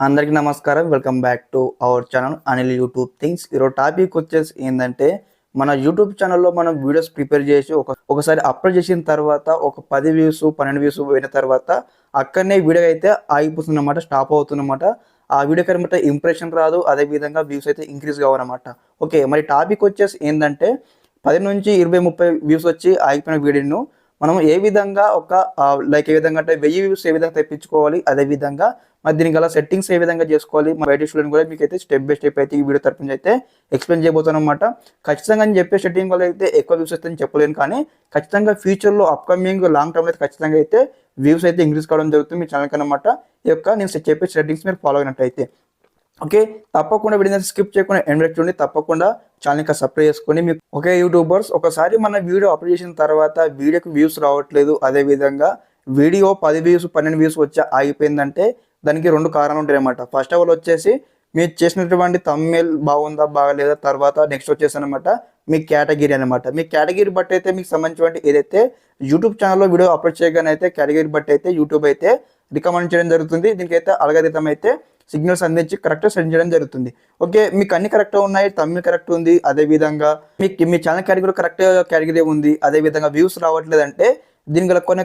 అందరికీ నమస్కారం. Welcome back to our channel Anil YouTube things ఈరోజు టాపిక్ వచ్చేసి ఏంటంటే మన యూట్యూబ్ ఛానల్లో మనం వీడియోస్ ప్రిపేర్ చేసి ఒక ఒకసారి అప్లోడ్ చేసిన తర్వాత ఒక పది వ్యూస్ పన్నెండు వ్యూస్ పోయిన తర్వాత అక్కడనే వీడియో అయితే ఆగిపోతుందన్నమాట స్టాప్ అవుతుందన్నమాట. ఆ వీడియో అనమాట ఇంప్రెషన్ రాదు అదే విధంగా వ్యూస్ అయితే ఇంక్రీజ్ కావాలన్నమాట ఓకే మరి టాపిక్ వచ్చేసి ఏంటంటే పది నుంచి ఇరవై ముప్పై వ్యూస్ వచ్చి ఆగిపోయిన వీడియోను మనం ఏ విధంగా ఒక లైక్ ఏ విధంగా అంటే వెయ్యి వ్యూస్ ఏ విధంగా తెప్పించుకోవాలి అదే విధంగా మరి దీనికి గల సెట్టింగ్స్ ఏ విధంగా చేసుకోవాలి మా బయట స్టూడెంట్ కూడా మీకు అయితే స్టెప్ బై స్టెప్ అయితే ఈ వీడియో తరపు నుంచి అయితే ఎక్స్ప్లెయిన్ చేయబోతాను అనమాట ఖచ్చితంగా నేను చెప్పే సెట్టింగ్ వల్ల అయితే ఎక్కువ వ్యూస్ అయితే చెప్పలేను కానీ ఖచ్చితంగా ఫ్యూచర్లో అప్కమింగ్ లాంగ్ టర్మ్ అయితే ఖచ్చితంగా అయితే వ్యూస్ అయితే ఇంక్రీజ్ కావడం జరుగుతుంది మీ ఛానల్కి అనమాట ఈ యొక్క నేను చెప్పే సెట్టింగ్స్ మీరు ఫాలో అయినట్టయితే. ఓకే తప్పకుండా వీడియో స్కిప్ చేయకుండా ఎండ్ చూడండి. తప్పకుండా ఛానల్ ఇంకా సబ్స్క్రైబ్ చేసుకొని మీకు ఓకే యూట్యూబర్స్ ఒకసారి మన వీడియో అప్లోడ్ చేసిన తర్వాత వీడియోకి వ్యూస్ రావట్లేదు. అదేవిధంగా వీడియో పది వ్యూస్ పన్నెండు వ్యూస్ వచ్చి ఆగిపోయిందంటే దానికి రెండు కారణాలు ఉంటాయి ఫస్ట్ ఆఫ్ ఆల్ వచ్చేసి మీరు చేసినటువంటి తమ్మెల్ బాగుందా బాగలేదా తర్వాత నెక్స్ట్ వచ్చేసి అనమాట మీ కేటగిరీ అనమాట మీ కేటగిరీ బట్టి అయితే మీకు సంబంధించినటువంటి ఏదైతే యూట్యూబ్ ఛానల్లో వీడియో అప్లోడ్ చేయగానే అయితే కేటగిరీ బట్టి అయితే యూట్యూబ్ అయితే రికమెండ్ చేయడం జరుగుతుంది. దీనికైతే అలగరితం అయితే సిగ్నల్స్ అందించి కరెక్ట్గా సెండ్ చేయడం జరుగుతుంది. ఓకే మీకు అన్ని కరెక్ట్గా ఉన్నాయి తమిళ్ కరెక్ట్ ఉంది అదే విధంగా మీకు మీ ఛానల్ కేటగిరీ కరెక్ట్ కేటగిరీ ఉంది అదే విధంగా వ్యూస్ రావట్లేదు అంటే దీని గల కొన్ని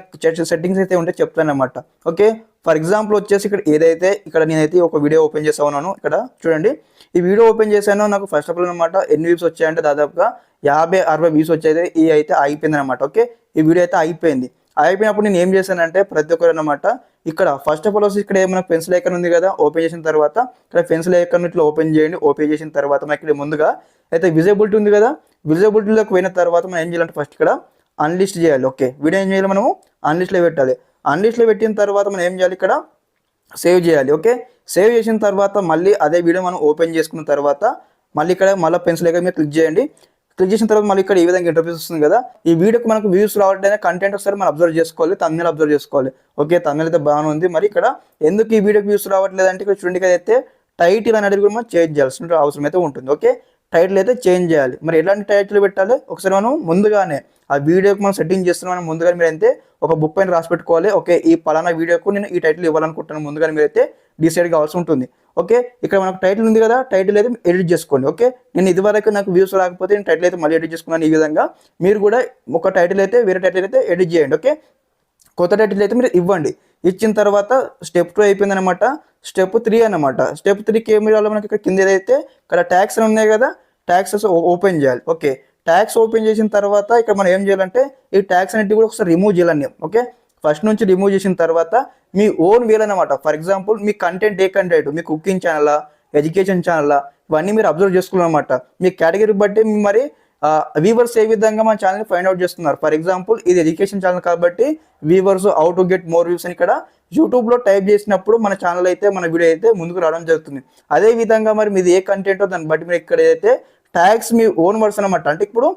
సెట్టింగ్స్ అయితే ఉంటే చెప్తాను అనమాట ఓకే ఫర్ ఎగ్జాంపుల్ వచ్చేసి ఇక్కడ ఏదైతే ఇక్కడ నేనైతే ఒక వీడియో ఓపెన్ చేసా ఉన్నాను ఇక్కడ చూడండి. ఈ వీడియో ఓపెన్ చేశాను నాకు ఫస్ట్ ఆఫ్ ఆల్ అనమాట ఎన్ని వ్యూస్ వచ్చాయంటే దాదాపుగా యాభై అరవై వ్యూస్ వచ్చాయి ఈ అయితే అయిపోయింది అనమాట ఓకే ఈ వీడియో అయితే అయిపోయింది. అయిపోయినప్పుడు నేను ఏం చేశానంటే ప్రతి ఒక్కరు అనమాట ఇక్కడ ఫస్ట్ ఆఫ్ ఆల్ వచ్చి ఇక్కడ ఏమైనా పెన్సిల్ ఐకన్ ఉంది కదా ఓపెన్ చేసిన తర్వాత ఇక్కడ పెన్సిల్ ఐకన్ ఇట్లా ఓపెన్ చేయండి ఓపెన్ చేసిన తర్వాత మనకి ఇక్కడ ముందుగా అయితే విజిబిలిటీ ఉంది కదా విజిబిలిటీలోకి పోయిన తర్వాత మనం ఏం చేయాలంటే ఫస్ట్ ఇక్కడ అన్లిస్ట్ చేయాలి ఓకే వీడియో ఏం చేయాలి మనము? అన్లిస్ట్లో పెట్టాలి. అన్లిస్ట్లో పెట్టిన తర్వాత మనం ఏం చేయాలి ఇక్కడ? సేవ్ చేయాలి ఓకే సేవ్ చేసిన తర్వాత మళ్ళీ అదే వీడియో మనం ఓపెన్ చేసుకున్న తర్వాత మళ్ళీ ఇక్కడ మళ్ళీ పెన్సిల్ ఐకన్ మీద క్లిక్ చేయండి. క్లిక్ చేసిన తర్వాత మళ్ళీ ఇక్కడ ఈ విధంగా ఇంటర్ఫేస్ వస్తుంది కదా ఈ వీడియోకి మనకు వ్యూస్ రావట్లేదు కంటెంట్ ఒకసారి మనం అబ్జర్వ్ చేసుకోవాలి తమిళ అబ్జర్వ్ చేసుకోవాలి. ఓకే తమిళ అయితే బాగానే ఉంది. మరి ఇక్కడ ఎందుకు ఈ వీడియోకి వ్యూస్ రావట్లేదు అంటే ఇక్కడ చూడండి కదా అయితే టైటిల్ అనేది కూడా మనం చేంజ్ చేయాల్సిన అవసరం అయితే ఉంటుంది. ఓకే టైటిల్ అయితే చేంజ్ చేయాలి. మరి ఎలాంటి టైటిల్ పెట్టాలి? ఒకసారి మనం ముందుగానే ఆ వీడియోకి మనం సెట్టింగ్ చేస్తున్నాం ముందుగానే మీరు అయితే ఒక బుక్ పైన రాసి పెట్టుకోవాలి. ఓకే ఈ పలానా వీడియోకు నేను ఈ టైటిల్ ఇవ్వాలనుకుంటున్నాను. ముందుగానే మీరు అయితే డిసైడ్ కావాల్సి ఉంటుంది. ఓకే? ఇక్కడ మనకు టైటిల్ ఉంది కదా టైటిల్ అయితే ఎడిట్ చేసుకోండి ఓకే? నేను ఇదివరకు నాకు వ్యూస్ రాకపోతే నేను టైటిల్ అయితే మళ్ళీ ఎడిట్ చేసుకున్నాను ఈ విధంగా. మీరు కూడా ఒక టైటిల్ అయితే వేరే టైటిల్ అయితే ఎడిట్ చేయండి ఓకే? కొత్త టైటిల్ అయితే మీరు ఇవ్వండి. ఇచ్చిన తర్వాత స్టెప్ టూ అయిపోయింది అనమాట స్టెప్ త్రీ అనమాట స్టెప్ త్రీకి ఏమి రావాలి మనకి ఇక్కడ కింద ఏదైతే ఇక్కడ ట్యాక్స్ ఉన్నాయి కదా ట్యాక్సెస్ ఓపెన్ చేయాలి ఓకే? ట్యాక్స్ ఓపెన్ చేసిన తర్వాత ఇక్కడ మనం ఏం చేయాలంటే ఈ ట్యాక్స్ అనేటివి కూడా ఒకసారి రిమూవ్ చేయాలని ఓకే? ఫస్ట్ నుంచి రిమూవ్ చేసిన తర్వాత మీ ఓన్ వీల్ అనమాట ఫర్ ఎగ్జాంపుల్ మీ కంటెంట్ ఏ కంటెంట్ మీ కుకింగ్ ఛానలా ఎడ్యుకేషన్ ఛానలా ఇవన్నీ మీరు అబ్జర్వ్ చేసుకోవాలన్నమాట మీ కేటగిరీ బట్టి మీ మరి వీవర్స్ ఏ విధంగా మన ఛానల్ని ఫైండ్ అవుట్ చేస్తున్నారు? ఫర్ ఎగ్జాంపుల్ ఇది ఎడ్యుకేషన్ ఛానల్ కాబట్టి viewers how to get more views అని ఇక్కడ యూట్యూబ్లో టైప్ చేసినప్పుడు మన ఛానల్ అయితే మన వీడియో అయితే ముందుకు రావడం జరుగుతుంది. అదే విధంగా మరి మీది ఏ కంటెంటో దాన్ని బట్టి మీరు ఇక్కడ అయితే ట్యాగ్స్ మీ ఓన్ వర్డ్స్ అనమాట అంటే ఇప్పుడు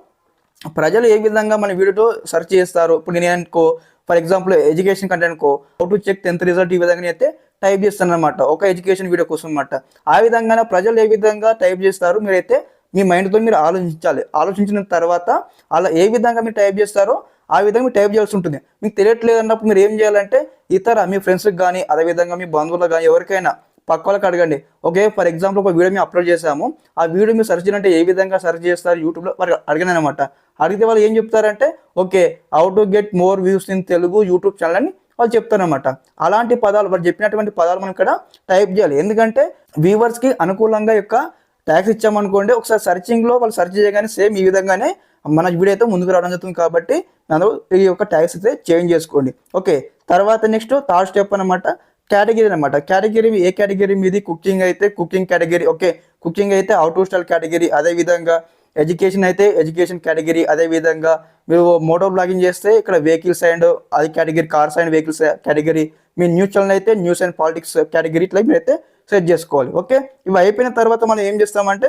ప్రజలు ఏ విధంగా మన వీడియోతో సెర్చ్ చేస్తారు ఇప్పుడు నేను అనుకో for example education content co how to check tenth result ఈ విధంగా అయితే టైప్ చేస్తాను అనమాట ఒక ఎడ్యుకేషన్ వీడియో కోసం అనమాట ఆ విధంగా ప్రజలు ఏ విధంగా టైప్ చేస్తారు మీరైతే మీ మైండ్తో మీరు ఆలోచించాలి. ఆలోచించిన తర్వాత అలా ఏ విధంగా మీరు టైప్ చేస్తారో ఆ విధంగా మీరు టైప్ చేయాల్సి ఉంటుంది. మీకు తెలియట్లేదు అన్నప్పుడు మీరు ఏం చేయాలంటే ఇతర మీ ఫ్రెండ్స్కి కానీ అదేవిధంగా మీ బంధువులకు కానీ ఎవరికైనా పక్క వాళ్ళకి అడగండి. ఓకే ఫర్ ఎగ్జాంపుల్ ఒక వీడియో మేము అప్లోడ్ చేసాము ఆ వీడియో మీరు సెర్చ్ చేయాలంటే ఏ విధంగా సెర్చ్ చేస్తారు యూట్యూబ్లో వారికి అడిగాను అనమాట అడిగితే వాళ్ళు ఏం చెప్తారంటే okay how to get more views in Telugu YouTube channel అని వాళ్ళు చెప్తారనమాట అలాంటి పదాలు వాళ్ళు చెప్పినటువంటి పదాలు మనం ఇక్కడ టైప్ చేయాలి. ఎందుకంటే వ్యూవర్స్కి అనుకూలంగా యొక్క ట్యాక్స్ ఇచ్చామనుకోండి ఒకసారి సర్చింగ్లో వాళ్ళు సెర్చ్ చేయగానే సేమ్ ఈ విధంగానే మన వీడియో అయితే ముందుకు రావడం జరుగుతుంది కాబట్టి అందులో ఈ యొక్క ట్యాక్స్ అయితే చేంజ్ చేసుకోండి. ఓకే తర్వాత నెక్స్ట్ థర్డ్ స్టెప్ అనమాట కేటగిరీ అనమాట కేటగిరీ ఏ కేటగిరీ మీది? కుకింగ్ అయితే కుకింగ్ కేటగిరీ ఓకే కుకింగ్ అయితే అవుట్ స్టైల్ కేటగిరీ అదే విధంగా ఎడ్యుకేషన్ అయితే ఎడ్యుకేషన్ కేటగిరీ అదే విధంగా మీరు మోటో బ్లాగింగ్ చేస్తే ఇక్కడ వెహికల్స్ అండ్ అది category cars and vehicles category me news channel అయితే న్యూస్ అండ్ పాలిటిక్స్ కేటగిరీ ఇట్లా మీరైతే సెట్ చేసుకోవాలి. ఓకే? ఇవి అయిపోయిన తర్వాత మనం ఏం చేస్తామంటే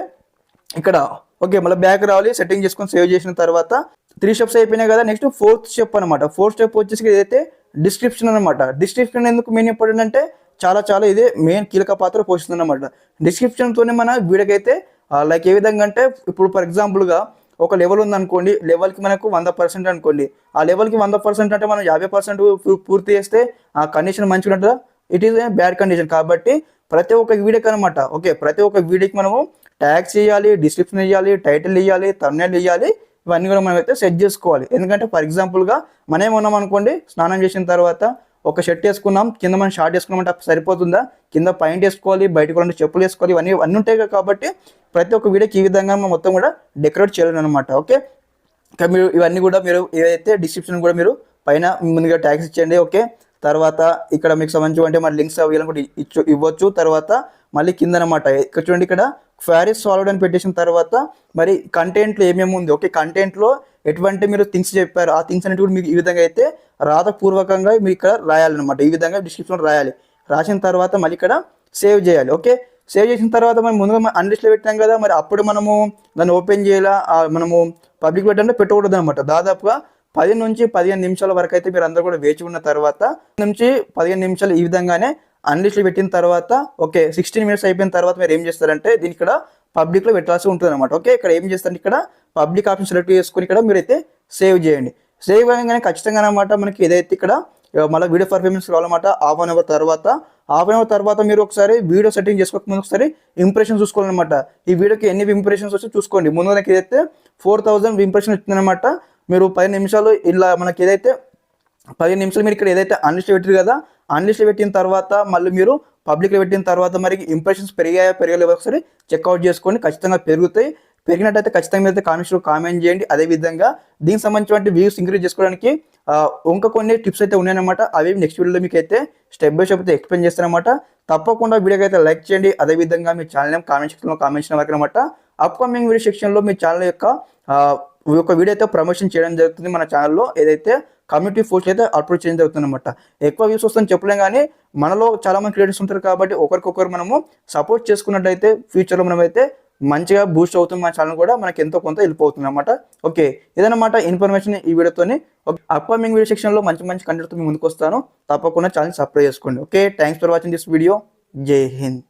ఇక్కడ ఓకే మళ్ళీ బ్యాక్ రావాలి సెట్టింగ్ చేసుకొని సేవ్ చేసిన తర్వాత త్రీ స్టెప్స్ అయిపోయినాయి కదా నెక్స్ట్ ఫోర్త్ స్టెప్ అనమాట ఫోర్త్ స్టెప్ వచ్చేసి ఏదైతే డిస్క్రిప్షన్ అనమాట డిస్క్రిప్షన్ ఎందుకు మెయిన్ ఇంపార్టెంట్ అంటే చాలా చాలా ఇదే మెయిన్ కీలక పాత్ర పోషిస్తుంది అనమాట డిస్క్రిప్షన్తోనే మన వీడియోకి లైక్ ఏ విధంగా అంటే ఇప్పుడు ఫర్ ఎగ్జాంపుల్గా ఒక లెవెల్ ఉందనుకోండి లెవెల్కి మనకు వంద పర్సెంట్ అనుకోండి. ఆ లెవెల్కి వంద పర్సెంట్ అంటే మనం యాభై పర్సెంట్ పూర్తి చేస్తే ఆ కండిషన్ మంచిగా ఉంటుందా? ఇట్ ఈస్ బ్యాడ్ కండిషన్ కాబట్టి ప్రతి ఒక్క వీడియోకి అనమాట ఓకే ప్రతి ఒక్క వీడియోకి మనము ట్యాగ్స్ చేయాలి డిస్క్రిప్షన్ ఇవ్వాలి టైటిల్ ఇవ్వాలి తమ్నేల్ ఇవ్వాలి ఇవన్నీ కూడా మనం అయితే సెట్ చేసుకోవాలి. ఎందుకంటే ఫర్ ఎగ్జాంపుల్గా మనం ఏమన్నాం అనుకోండి స్నానం చేసిన తర్వాత ఒక షర్ట్ వేసుకున్నాం కింద మనం షార్ట్ వేసుకున్నామంటే అప్పుడు సరిపోతుందా? కింద పాయింట్ వేసుకోవాలి బయటకు వెళ్ళండి చెప్పులు వేసుకోవాలి ఇవన్నీ అన్నీ ఉంటాయి కాబట్టి ప్రతి ఒక్క వీడియోకి ఈ విధంగా మనం మొత్తం కూడా డెకరేట్ చేయాలి అనమాట ఓకే? ఇంకా మీరు ఇవన్నీ కూడా మీరు ఏదైతే డిస్క్రిప్షన్ కూడా మీరు పైన ముందుగా ట్యాక్స్ ఇచ్చేయండి ఓకే? తర్వాత ఇక్కడ మీకు సంబంధించి అంటే మరి లింక్స్ అవి కూడా ఇచ్చు ఇవ్వచ్చు. తర్వాత మళ్ళీ కింద అనమాట ఇక్కడ చూడండి ఇక్కడ క్వారీస్ సాల్వ్డ్ అని పెట్టేసిన తర్వాత మరి కంటెంట్లో ఏమేమి ఉంది ఓకే? కంటెంట్లో ఎటువంటి మీరు థింగ్స్ చెప్పారు ఆ థింగ్స్ అనేవి కూడా మీకు ఈ విధంగా అయితే రాతపూర్వకంగా మీరు ఇక్కడ రాయాలన్నమాట. ఈ విధంగా డిస్క్రిప్షన్లో రాయాలి. రాసిన తర్వాత మళ్ళీ ఇక్కడ సేవ్ చేయాలి. ఓకే సేవ్ చేసిన తర్వాత మనం ముందుగా అన్లిస్ట్లో పెట్టాం కదా మరి అప్పుడు మనము దాన్ని ఓపెన్ చేయాలా? మనము పబ్లిక్ పెట్టడంలో పెట్టకూడదు అనమాట దాదాపుగా పది నుంచి పదిహేను నిమిషాల వరకు అయితే మీరు అందరూ కూడా వేచి ఉన్న తర్వాత నుంచి పదిహేను నిమిషాలు ఈ విధంగానే అన్లిస్ట్లో పెట్టిన తర్వాత ఓకే సిక్స్టీన్ మినిట్స్ అయిపోయిన తర్వాత మీరు ఏం చేస్తారంటే దీని ఇక్కడ పబ్లిక్లో పెట్టాల్సి ఉంటుంది అనమాట ఓకే ఇక్కడ ఏం చేస్తారంటే ఇక్కడ పబ్లిక్ ఆప్షన్ సెలెక్ట్ చేసుకుని ఇక్కడ మీరైతే సేవ్ చేయండి. సేవ్ చేయగానే ఖచ్చితంగా అనమాట మనకి ఏదైతే ఇక్కడ మళ్ళీ వీడియో పర్ఫార్మెన్స్ కావాలన్నమాట హాఫ్ అన్ అవర్ తర్వాత. హాఫ్ అన్ అవర్ తర్వాత మీరు ఒకసారి వీడియో సెట్టింగ్ చేసుకోకముందు ఒకసారి ఇంప్రెషన్ చూసుకోవాలన్నమాట. ఈ వీడియోకి ఎన్ని ఇంప్రెషన్స్ వచ్చి చూసుకోండి. ముందు మనకి ఏదైతే ఫోర్ థౌజండ్ ఇంప్రెషన్ వచ్చిందనమాట మీరు పది నిమిషాలు ఇలా మనకి ఏదైతే పదిహేను నిమిషాలు మీరు ఇక్కడ ఏదైతే అన్లిస్ట్ పెట్టారు కదా అన్లిస్ట్ పెట్టిన తర్వాత మళ్ళీ మీరు పబ్లిక్లో పెట్టిన తర్వాత మరి ఇంప్రెషన్స్ పెరిగాయా పెరగలేవో ఒకసారి చెక్అవుట్ చేసుకొని ఖచ్చితంగా పెరుగుతాయి. పెరిగినట్టయితే ఖచ్చితంగా అయితే కామెంట్స్లో కామెంట్ చేయండి. అదేవిధంగా దీనికి సంబంధించిన వ్యూస్ ఇంక్రీజ్ చేసుకోవడానికి ఇంకా కొన్ని టిప్స్ అయితే ఉన్నాయన్నమాట. అవి నెక్స్ట్ వీడియోలో మీకు అయితే స్టెప్ బై స్టెప్ అయితే ఎక్స్ప్లెయిన్ చేస్తానమాట తప్పకుండా వీడియోకి అయితే లైక్ చేయండి. అదేవిధంగా మీ ఛానల్ కామెంట్ సెక్షన్లో కామెంట్ చేయడం వరకు అనమాట అప్కమింగ్ వీడియో సెక్షన్లో మీ ఛానల్ యొక్క ఒక వీడియో అయితే ప్రమోషన్ చేయడం జరుగుతుంది మన ఛానల్లో ఏదైతే కమ్యూనిటీ పోస్ట్ అయితే అప్లోడ్ చేంజ్ అవుతుందన్నమాట. అనమాట ఎక్కువ వ్యూస్ వస్తుందని చెప్పలేం కానీ మనలో చాలా మంది క్రియేటర్స్ ఉంటారు కాబట్టి ఒకరికొకరు మనము సపోర్ట్ చేసుకున్నట్టయితే ఫ్యూచర్లో మనమైతే మంచిగా బూస్ట్ అవుతుంది మన ఛానల్ కూడా మనకి ఎంతో కొంత హెల్ప్ అవుతుంది అనమాట ఓకే ఇదనమాట ఇన్ఫర్మేషన్ ఈ వీడియోతోని. అప్కమింగ్ వీడియో సెక్షన్లో మంచి మంచి కంటెంట్తో మీ ముందుకు వస్తాను తప్పకుండా ఛానల్ సబ్స్క్రైబ్ చేసుకోండి. Okay thanks for watching this video. జై హింద్.